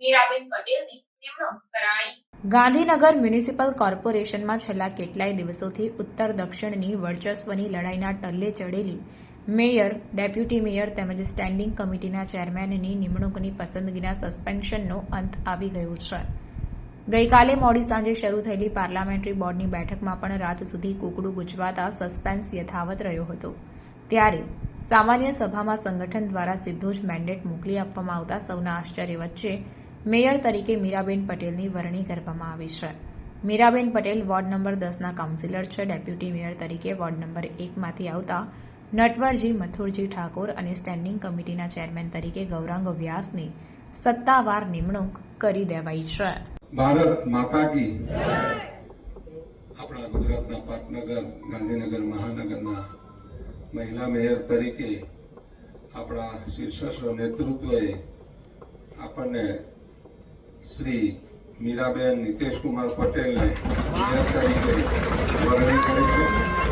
મીરાબેન પટેલની નિમણૂક કરાઈ. ગાંધીનગર મ્યુનિસિપલ કોર્પોરેશનમાં છેલ્લા કેટલાય દિવસોથી ઉત્તર દક્ષિણની વર્ચસ્વની લડાઈના ટલ્લે ચડેલી મેયર, ડેપ્યુટી મેયર તેમજ સ્ટેન્ડિંગ કમિટીના ચેરમેનની નિમણૂકની પસંદગીના સસ્પેન્શનનો અંત આવી ગયો છે. ગઈકાલે મોડી સાંજે શરૂ થયેલી પાર્લામેન્ટરી બોર્ડની બેઠકમાં પણ રાત સુધી કુકડું ગુજવાતા સસ્પેન્સ યથાવત રહ્યો હતો. ત્યારે સામાન્ય સભામાં સંગઠન દ્વારા સીધો જ મેન્ડેટ મોકલી આપવામાં આવતા સૌના આશ્ચર્ય વચ્ચે મેયર તરીકે મીરાબેન પટેલની વરણી કરવામાં આવી છે. મીરાબેન પટેલ વોર્ડ નંબર દસના કાઉન્સિલર છે. ડેપ્યુટી મેયર તરીકે વોર્ડ નંબર એકમાંથી આવતા નટવરજી મથુરજી ઠાકોર અને સ્ટેન્ડિંગ કમિટીના ચેરમેન તરીકે ગૌરાંગ વ્યાસની સત્તાવાર નિમણૂક કરી દેવાઈ છે. ભારત માતા કી આપણા ગુજરાતના પાટનગર, ગાંધીનગર, મહાનગરના મહિલા મેયર તરીકે આપણા શીર્ષસ્થ નેતૃત્વએ આપણને શ્રી મીરાબેન નિતેશકુમાર પટેલને મેયર તરીકે